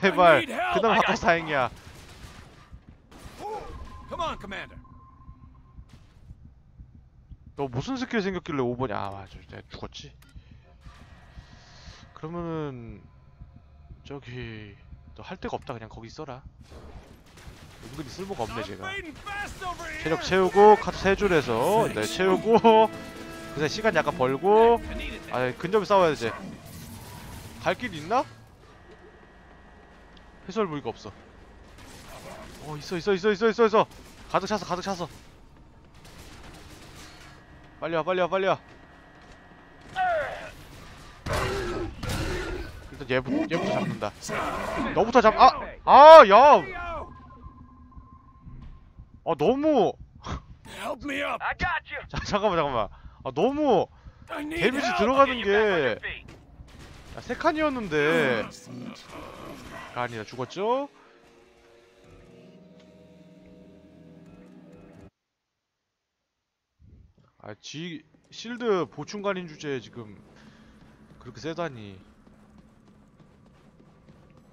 제발. 그나마 I 바꿔서 다행이야. 너 무슨 스킬 생겼길래 5번이 아 맞아 내가 죽었지 그러면은 저기 너 할 데가 없다 그냥 거기 있어라 은근히 쓸모가 없네 제가. 체력 채우고 카드 세 줄에서 네 채우고 그새 시간 약간 벌고. 아 근접에 싸워야 지갈 길 있나? 해설 무기가 없어 어 있어 있어 있어 있어 있어 있어 가득 찼어 가득 찼어 빨리 와 빨리 와 빨리 와 일단 얘부, 얘부터 잡는다 너부터 잡.. 아! 아! 야! 아 너무. 자 잠깐만 잠깐만 아 너무 데미지. 들어가는 Get you back on your 게 feet. 아, 세 칸이었는데 가 아니라 죽었죠? 아, 지 실드 보충관인 주제에 지금 그렇게 세다니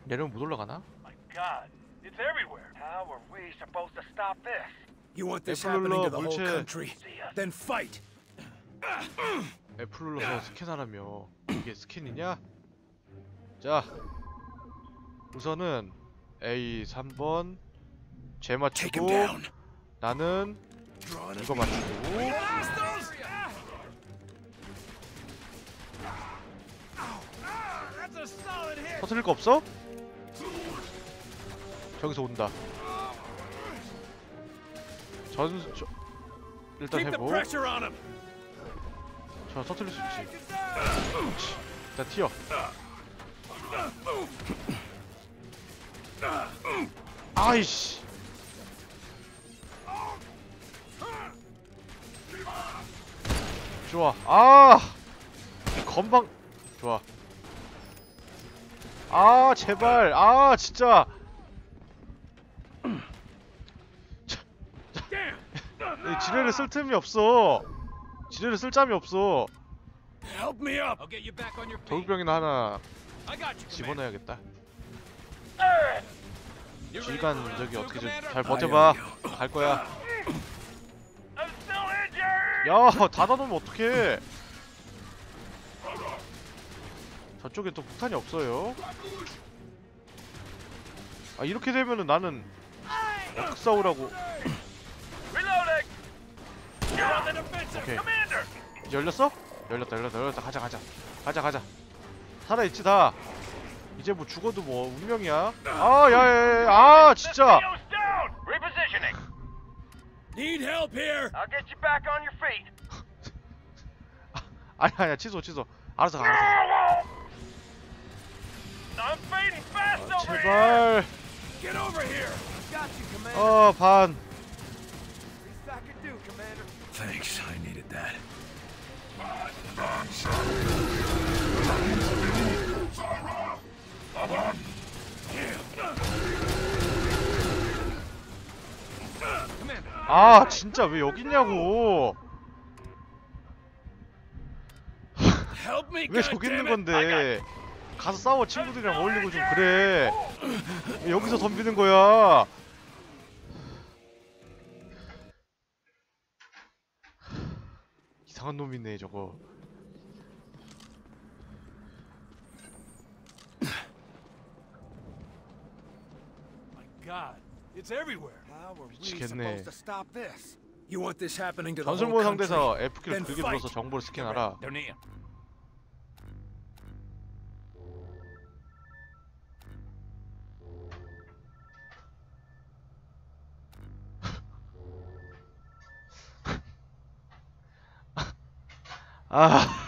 내려면 못 올라가나? My God, it's everywhere. How are we supposed to stop this? You want this happening to the whole country? Then fight. F 눌러서 스캔하라며 이게 스캔이냐? 자 우선은 A 3번 제 Take him 맞추고. 나는 이거 맞추고. 터트릴 거 없어? 저기서 온다. 전 저, 일단 해보. 저 터트릴 수 있지. 일단 튀어. 아이씨. 좋아. 아. 건방. 좋아. 아 제발. 아 진짜. 지뢰를 쓸 틈이 없어. 지뢰를 쓸 짬이 없어. 돌병이나 하나. 집어넣어야겠다. Round 저기 어떻게 좀? 잘 버텨봐. 갈 거야. 야 닫아놓으면 어떡해. 저쪽에 또 폭탄이 없어요. 아 이렇게 되면은 나는 어떻게 싸우라고. Commander. 이제 열렸어? 열렸다 열렸다 열렸다 가자 가자 가자 가자 살아있지 다 이제 뭐 죽어도 뭐 운명이야 아 야 야 야 아 진짜 Leo's down. Repositioning. Need help here. I'll get you back on your feet. 아니 아니야 취소 취소 알아서 가 알아서 I'm fading fast 가 over here. 제발 Get over here. Got you, Commander. 어반 Least I could do, Commander. Thanks. I needed that. 아 진짜 왜 여기 있냐고. 왜 저기 있는. 건데 가서 싸워 친구들이랑 어울리고 좀 그래 왜 여기서 덤비는 거야 이상한 놈이네 저거 God, it's everywhere. How are we supposed to stop this? You want this happening to the 전술 whole 모드 country? 상대에서 F키를 Then 길게 fight. 눌러서 정보를 스캔하라. 아. 아.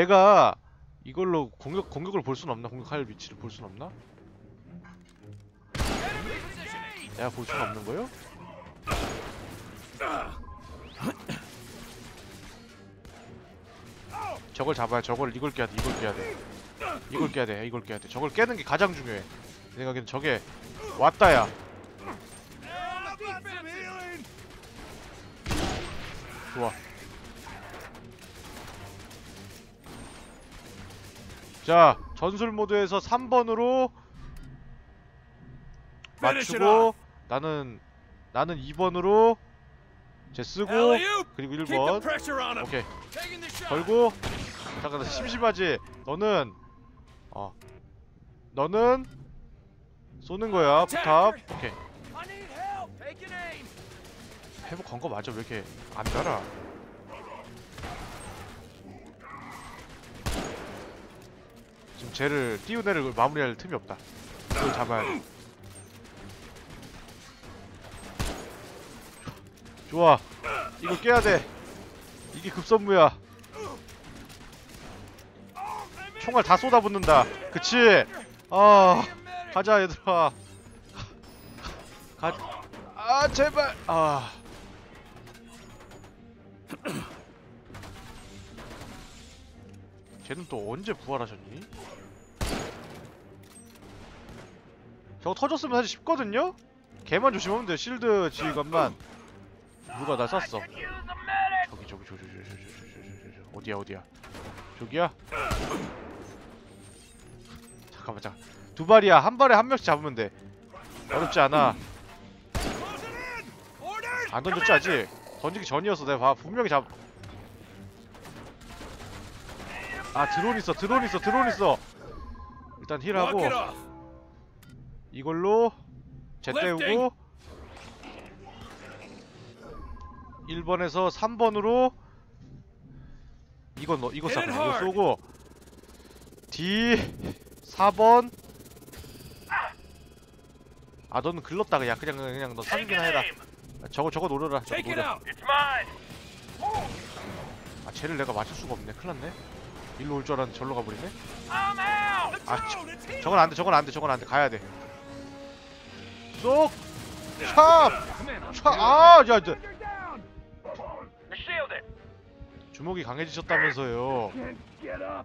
내가 이걸로 공격 공격을 볼 수는 없나? 공격할 위치를 볼 수는 없나? 내가 볼 수는 없는 거요? 저걸 잡아야 저걸 이걸 깨야 돼 이걸 깨야 돼 이걸 깨야 돼 이걸 깨야 돼 저걸 깨는 게 가장 중요해 내 생각에는 저게 왔다야 좋아 자 전술 모드에서 3번으로 Finish it 맞추고 나는 나는 2번으로 제 쓰고! 그리고 Keep the 1번 pressure on him. 오케이. 걸고 잠깐 나 심심하지 너는 어 너는 쏘는 거야 포탑 오케이. 회복 건거 맞아 왜 이렇게 안 달아 쟤를 띄우내를 마무리할 틈이 없다. 이걸 잡아야 돼. 좋아. 이거 깨야 돼. 이게 급선무야. 총알 다 쏟아붓는다. 그치? 아 가자 얘들아. 가, 아 제발. 아. 쟤는 또 언제 부활하셨니? 저거 터졌으면 사실 쉽거든요? 걔만 조심하면 돼 실드 지휘관만 누가 나 쐈어. 저기 저기 저기 저기 저기 저기 저기 저기 어디야 어디야 저기야? 잠깐만 잠깐 두 발이야 한 발에 한 명씩 잡으면 돼 어렵지 않아. 안 던졌지 아직 던지기 전이었어 내가 봐 분명히 잡. 아 드론 있어 드론 있어 드론 있어. 일단 힐하고. 이걸로 제 때우고 1번에서 3번으로 이거 너 이거 쏴 이거. 쏘고 D 4번. 아 너는 글렀다 그냥 그냥 그냥 너 an 해라. 아, 저거 저거 노려라. 저거 노려. 아 쟤를 내가 맞출 수가 없네. 큰일났네. 일로 올 줄 알았는데 절로 가버리네. 아 heal. 저건 안돼 저건 안돼 저건 안돼. 가야돼 쏙! 찹! 찹! 아! 야, shielded. 주먹이 강해지셨다면서요. 야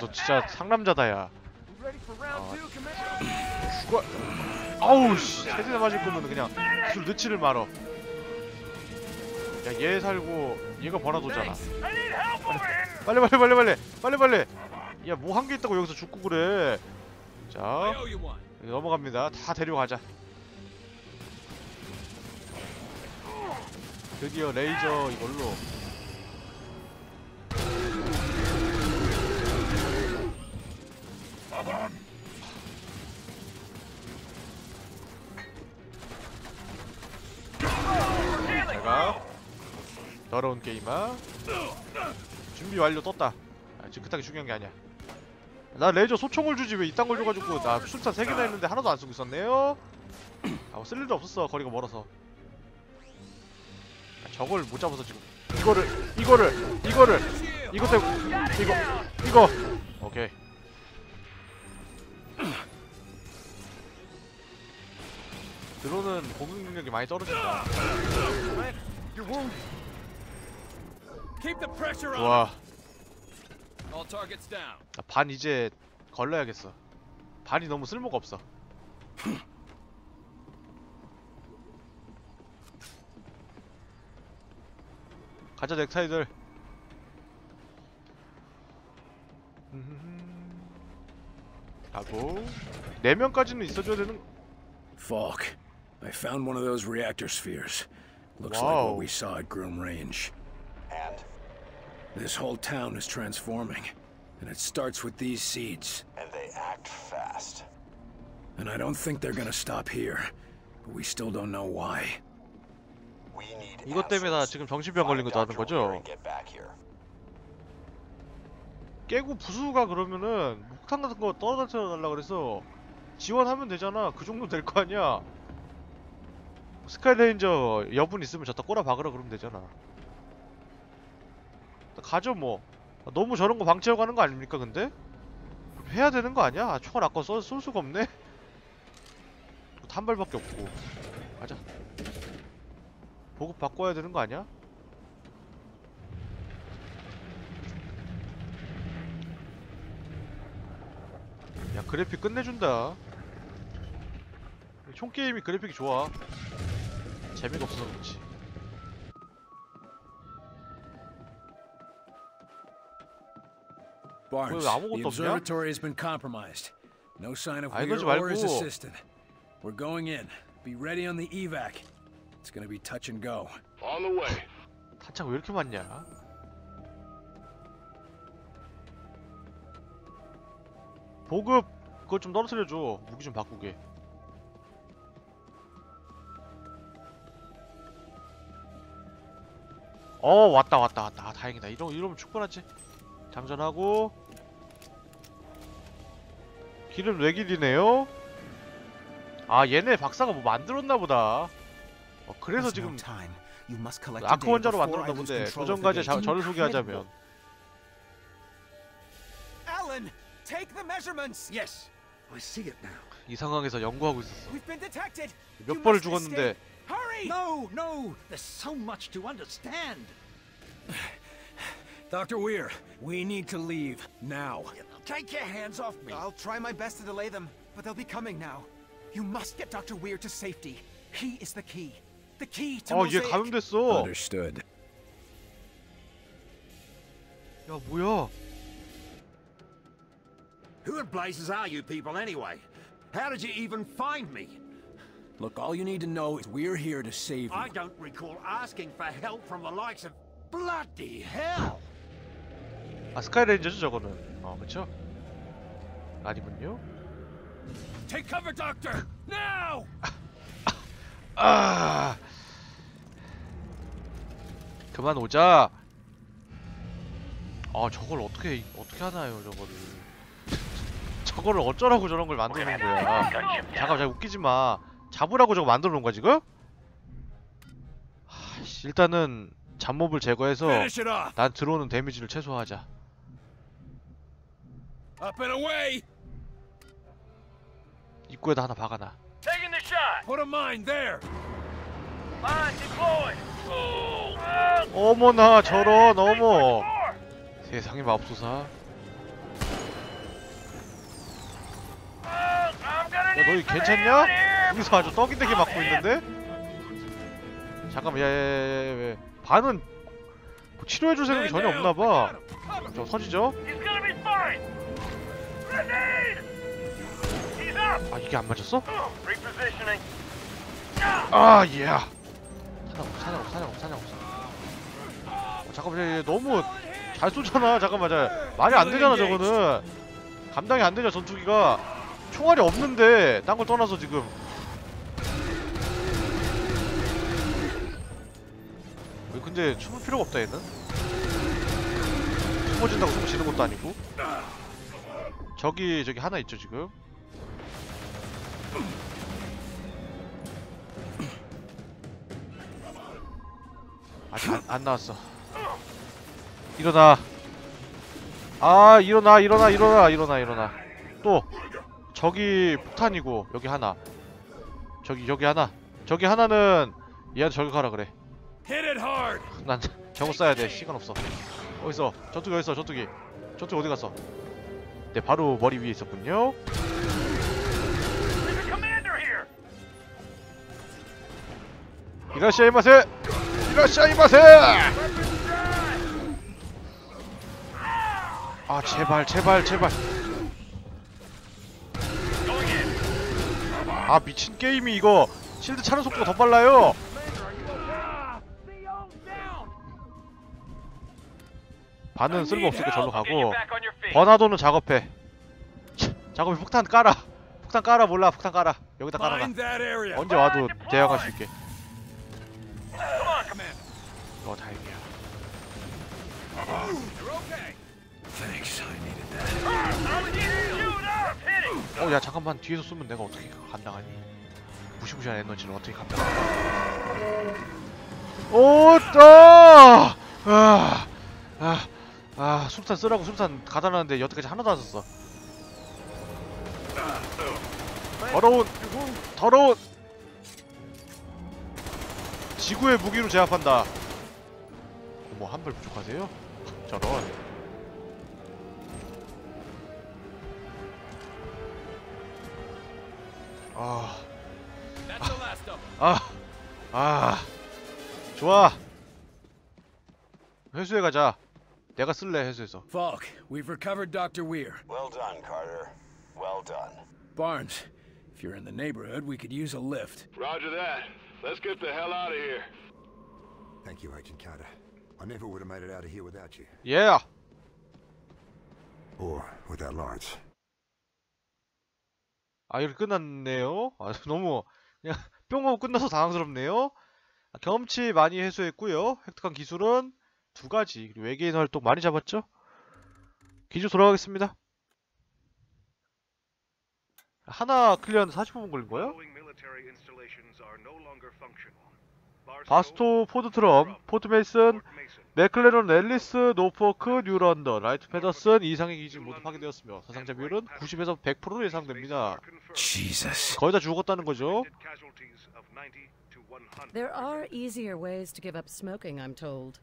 너 진짜 상남자다 야 Commander? 죽어 아우 씨 세대나 맞을 거면 그냥 술 넣지를 말어 야 얘 살고 얘가 번화도잖아. 빨리 빨리 빨리 빨리 빨리 빨리 야 뭐 한 개 있다고 여기서 죽고 그래 자. 넘어갑니다. 다 데려가자. 드디어 레이저 이걸로. 제가 더러운 게임아. 준비 완료 떴다. 아, 지금 그딴 게 중요한 게 아니야 나 레이저 소총을 주지 왜 이딴 걸 줘가지고 나 술탄 3개나 했는데 하나도 안 쓰고 있었네요. 아, 쓸 일도 없었어 거리가 멀어서. 아, 저걸 못 잡아서 지금. 이거를 이거를 이거를. 이거 때문에 이거 이거. 오케이. 드론은 공격 능력이 많이 떨어진다. Keep the pressure on. 좋아 All targets down. 나 반 이제 걸러야겠어 반이 너무 쓸모가 없어 가자 넥타이들 가고 4명까지는 있어줘야 되는 Falk, I found one of those reactor spheres. Looks like what we saw at Groom Range. And This whole town is transforming, and it starts with these seeds. and they act fast. And I don't think they're gonna stop here, but we still don't know why. We need 이것 때문에 나. 지금 정신병 걸린 것도. Weir 거죠? 깨고 부수가 그러면은 목탄 같은 거 떨어뜨려 달라 그래서 지원하면 되잖아. 그 정도 될 거 아니야. 스카이레인저 여분 있으면 저다 꼬라 박으라 그러면 되잖아. 가죠 뭐. 아, 너무 저런 거 방치하고 가는 거 아닙니까 근데? 해야 되는 거 아니야? 아, 총알 아까 써, 쏠 수가 없네. 한 발밖에 없고. 가자. 보급 바꿔야 되는 거 아니야? 야 그래픽 끝내준다 총 게임이 그래픽이 좋아 재미가 없어서 그렇지 Barnes, 왜 아무것도 the 없냐? observatory has been compromised. No sign of 아, Weir or his assistant. We're going in. Be ready on the evac. It's gonna be touch and go. On the way. 탄창 왜 이렇게 많냐? 보급 그거 좀 떨어뜨려줘 무기 좀 바꾸게 어 왔다 왔다 왔다 아, 다행이다 이러, 이러면 충분하지 장전하고 기름 뇌길이네요 아 얘네 박사가 뭐 만들었나 보다 어, 그래서 지금 아크 원자로 만들었나 본데 도전과제 자- 저를 소개하자면. 이 상황에서 연구하고 있었어. 몇 번을 죽었는데! No, no, there's so much to understand. Dr. Weir, we need to leave now. Take your hands off me. I'll try my best to delay them, but they'll be coming now. You must get Dr. Weir to safety. He is the key. The key to 어얘 Mosaic. 감염됐어 Understood. 야 뭐야 Who in blazes are you people anyway? How did you even find me? Look, all you need to know is we're here to save you. I don't recall asking for help from the likes of bloody hell. 아 스카이레인저죠 저거는 어 그쵸? 아니군요 Take cover, Doctor! Now! 아 그만 오자 아 저걸 어떻게 어떻게 하나요 저거를 저거를 어쩌라고 저런 걸 놓은 거야 잠깐 잠깐 웃기지 마 잡으라고 저거 만들어 놓은 거야 지금? 하씨, 일단은 잡몹을 제거해서! 난 들어오는 데미지를 최소화하자 Up and away! 입구에다 하나 박아놔 Taking the shot. Put a mine there! Mine deployed. 어머나 저런 어머. 세상에 맙소사 I'm gonna 야 너희 괜찮냐? 여기서 아주 떡인데게 맞고 있는데? 잠깐만 야야야야 반은 뭐 치료해줄 생각이 전혀 없나봐 저 서지죠? 아 이게 안 맞았어? 아 예. 사냥 없어 사냥 없어 사냥 없어 사냥. 없어 어, 잠깐만 얘, 얘 너무 잘 쏘잖아. 잠깐만 자 말이 안 되잖아 저거는. 감당이 안 되냐 전투기가. 총알이 없는데 딴 걸 떠나서 지금. 왜 근데 숨을 필요가 없다 얘는? 숨어진다고 숨 쉬는 것도 아니고 저기 저기 하나 있죠 지금? 아직 안, 안 나왔어. 일어나. 아 일어나 일어나 일어나 일어나 일어나. 또. 저기 폭탄이고 여기 하나. 저기 여기 하나. 저기 하나는 얘한테 저기 가라 그래! 난 저거 쏴야 돼. 시간 없어. 어딨어 전투기 어딨어 전투기 전투기 어디 갔어 네 바로 머리 위에 있었군요 commander here. 이라시아 이마세 이라시아 이마세 아 제발 제발 제발. 아 미친 게임이 이거 실드 차는 속도가 더 빨라요 반은 쓸모없으니까 절로 가고. 버나도는 작업해. 차, 작업해 폭탄 깔아. 폭탄 깔아 몰라. 폭탄 깔아. 여기다 깔아놔! 언제 와도 대항할 수 있게. Commander. 어 다행이야. Thanks, I needed that. I'm getting chewed up. Hit it. 어야 잠깐만. 뒤에서 쏘면 내가 어떻게 감당하니? 무시무시한 에너지를 어떻게 감당하니? 오따! 아, 아, 아 술탄 쓰라고 술탄 가다 놨는데 여태까지 하나도 안 썼어. 더러운 더러운! 지구의 무기로 제압한다. 어머 한발 부족하세요? 저런. 아. 아, 아, 좋아. 회수해 가자. 내가 쓸래 해수에서 Falk, we've recovered Dr. Weir. Well done, Carter. Well done. Barnes, if you're in the neighborhood, we could use a lift. Roger that. Let's get the hell out of here. Thank you, Agent Carter. I never would have made it out of here without you. 예 Or without Lawrence. 아 이렇게 끝났네요 아 너무 그냥 뿅 하고 끝나서 당황스럽네요 아, 경험치 많이 해소했고요 획득한 기술은 두 가지 그리고 외계인 활동 많이 잡았죠 기주 돌아가겠습니다 하나 클리어하는데 40분 걸린 거예요? 바스토, 포드 트럼, 포트 메이슨. 맥클레론, 앨리스, 노포크, 뉴런더, 라이트 페더슨 이상의 기지 모두 파괴되었으며 사상자 비율은 90에서 100%로 예상됩니다. Jesus. 거의 다 죽었다는 거죠. Casualties of 90 to 100. There are easier ways to give up smoking, I'm told.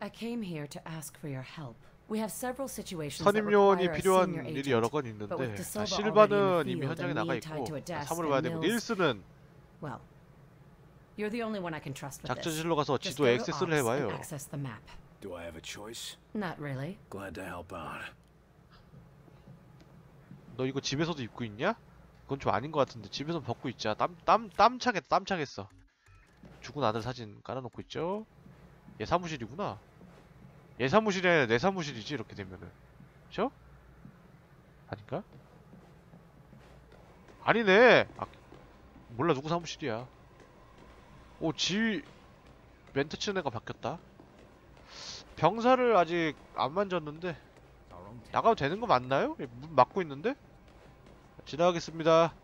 I came here to ask for your help. We have several situations that 선임요원이 require a 필요한 senior 일이 여러 agent. 건 있는데 But with 아, DeSilva already in 이미 the 현장에 field 나가 and me tied 있고 to a desk, and Mills- Well, you're the only one I can trust with this. 작전실로 가서 Just 지도 go to 액세스를 ops and 해봐요. access the map. Do I have a choice? Not really. Glad to help out. 너 이거 집에서도 입고 있냐? 그건 좀 아닌 것 같은데 집에서 벗고 있자. 땀땀 땀 차겠다. 땀 차겠어. 죽은 아들 사진 깔아놓고 있죠. 얘 사무실이구나. 얘 사무실이 아니라 내 사무실이지 이렇게 되면은. 그쵸? 아닌가? 아니네. 아, 몰라 누구 사무실이야. 오지 멘트 치는 애가 바뀌었다. 병사를 아직 안 만졌는데 나가도 되는 거 맞나요? 예, 문 막고 있는데? 지나가겠습니다.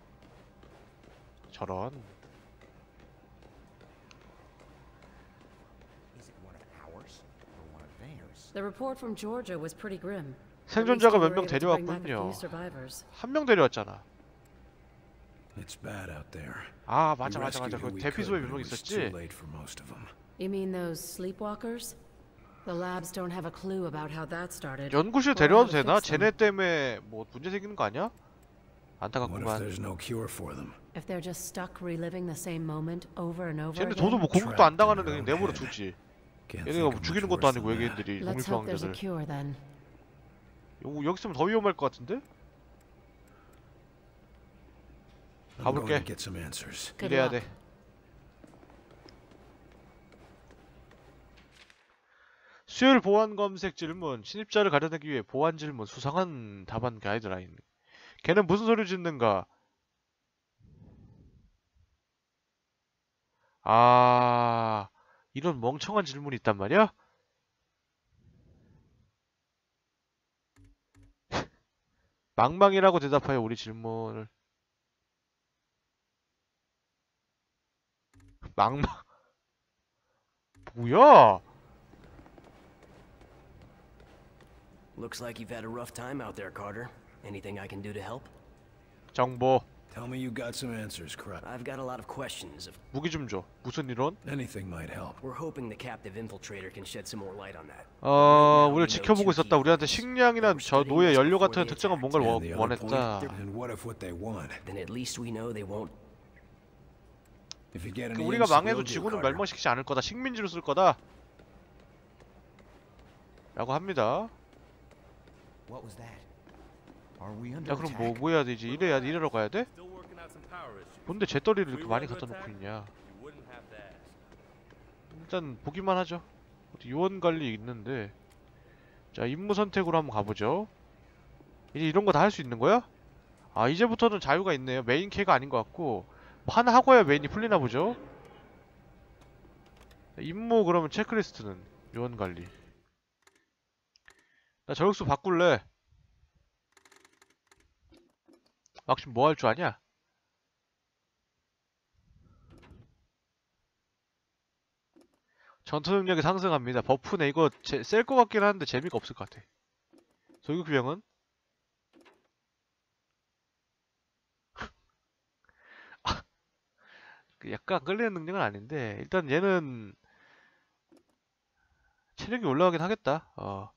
저런. Is it one of ours or one of theirs? The report from Georgia was pretty grim. 생존자가 몇 명 데려왔군요. 한 명 데려왔잖아. It's bad out there. 아 맞아 맞아 맞아. 그 대피소에 몇 명 있었지. too late for most of them. You mean those sleepwalkers? The labs don't have a clue about how that started. 연구실 데려와도 to 되나? 쟤네 때문에 뭐 문제 생기는 거 아니야? 안타깝구만. there's no cure for them? If they're just stuck reliving the same moment over and over 쟤네 again. 저도 뭐 공격도 안 당하는데 그냥 내버려 두지. 얘네가 뭐 죽이는 것도 아니고. 외계인들이. 요- 여기 있으면 더 위험할 것 같은데? 가볼게. 이래야. 돼. 수요일 보안 검색 질문, 신입자를 가려내기 위해 보안 질문, 수상한 답안 가이드라인. 걔는 무슨 소리 짓는가? 아, 이런 멍청한 질문이 있단 말이야? 망망이라고 대답하여 우리 질문을. 망망. 뭐야? Looks like you've had a rough time out there, Carter. Anything I can do to help? 정보. Tell me you got some answers, Crut. I've got a lot of questions. Of 무기 좀 줘. 무슨 이론? Anything might help. we're hoping the captive infiltrator can shed some more light on that. 어, 우리를 지켜보고 있었다. 우리한테 식량이나 저 노예 연료 같은 특정한 뭔가를 원, 원했다. and what if what they want? Then at least we know they won't. If you get 그 any 우리가 망해도 지구는. 멸망시키지 않을 거다. 식민지로 쓸 거다. 라고 합니다. What was that? 야 그럼 뭐? 뭐 해야 되지? 이래야 이래러 가야 돼? 뭔데 재떨이를 이렇게 많이 갖다 놓고 있냐? 일단 보기만 하죠. 어디 요원 관리 있는데. 자 임무 선택으로 한번 가보죠. 이제 이런 거 다 할 수 있는 거야? 아 이제부터는 자유가 있네요. 메인 캐가 아닌 것 같고 뭐 하나 하고 야 메인이 풀리나 보죠. 임무 그러면 체크리스트는 요원 관리. 나 저격수 바꿀래. 막심 뭐할 줄 아냐? 전투 능력이 상승합니다. 버프네. 이거 셀것 같긴 한데 재미가 없을 것 같아. 소유규병은? 아, 그 약간 끌리는 능력은 아닌데 일단 얘는 체력이 올라가긴 하겠다. 어.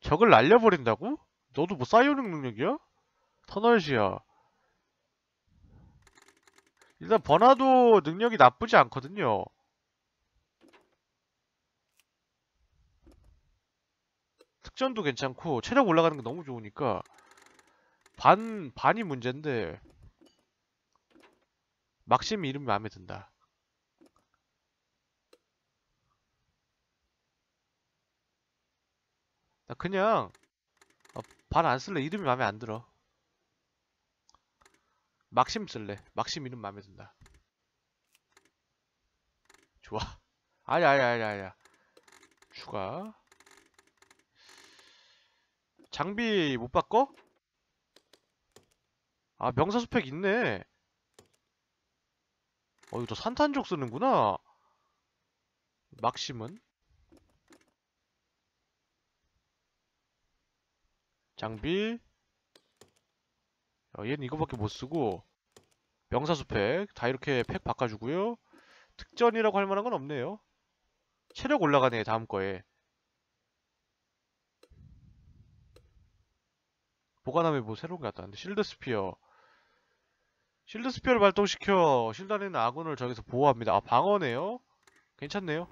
적을 날려버린다고? 너도 뭐 사이오닉 능력이야? 터널시야. 일단 버나도 능력이 나쁘지 않거든요. 특전도 괜찮고 체력 올라가는 게 너무 좋으니까 반, 반이 문제인데 막심 이름이 마음에 든다. 나 그냥 반 안 쓸래. 이름이 마음에 안 들어. 막심 쓸래. 막심 이름 마음에 든다. 좋아. 아야 아야 아야 아야. 추가. 장비 못 바꿔? 아 명사 스펙 있네. 어 이거 또 산탄족 쓰는구나. 막심은 장비 어, 얘는 이거밖에 못 쓰고 명사 스펙 다 이렇게 팩 바꿔주고요. 특전이라고 할 만한 건 없네요. 체력 올라가네 다음 거에. 보관함에 뭐 새로운 게 왔다는데 실드 스피어 실드 스피어를 발동시켜 실드 안에 있는 아군을 저기서 보호합니다 아 방어네요 괜찮네요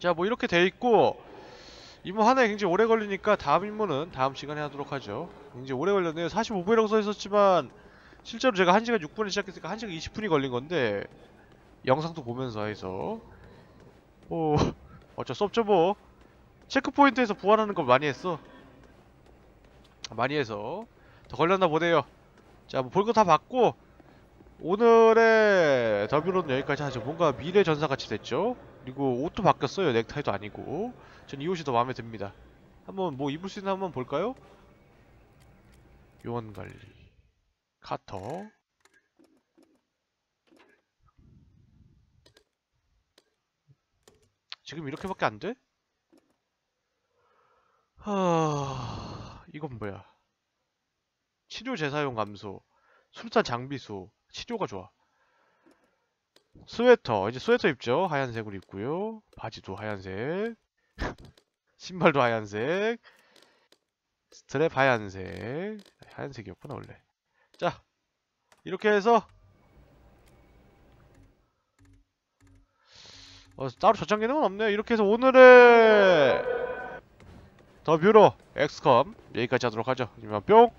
자 뭐 이렇게 돼 있고 임무 하나에 굉장히 오래 걸리니까 다음 임무는 다음 시간에 하도록 하죠. 굉장히 오래 걸렸네요. 45분이라고 써있었지만 실제로 제가 1시간 6분에 시작했으니까 1시간 20분이 걸린 건데 영상도 보면서 해서. 오 어쩔 수 없죠 뭐. 체크포인트에서 부활하는 걸 많이 했어. 많이 해서. 더 걸렸나 보네요. 자 뭐 볼 거 다 봤고 오늘의 더뷰로는 여기까지 하죠. 뭔가 미래 전사같이 됐죠? 그리고 옷도 바뀌었어요. 넥타이도 아니고 전 이 옷이 더 마음에 듭니다 한번 뭐 입을 수 있나 한번 볼까요? 요원관리 카터 지금 이렇게밖에 안 돼? 하... 이건 뭐야? 치료 재사용 감소, 술탄 장비수, 치료가 좋아. 스웨터, 이제 스웨터 입죠? 하얀색으로 입고요. 바지도 하얀색. 신발도 하얀색. 스트랩 하얀색. 하얀색이었구나, 원래. 자, 이렇게 해서 어, 따로 저장 기능은 없네요. 이렇게 해서 오늘의 더 뷰로 엑스컴 여기까지 하도록 하죠. 이만 뿅!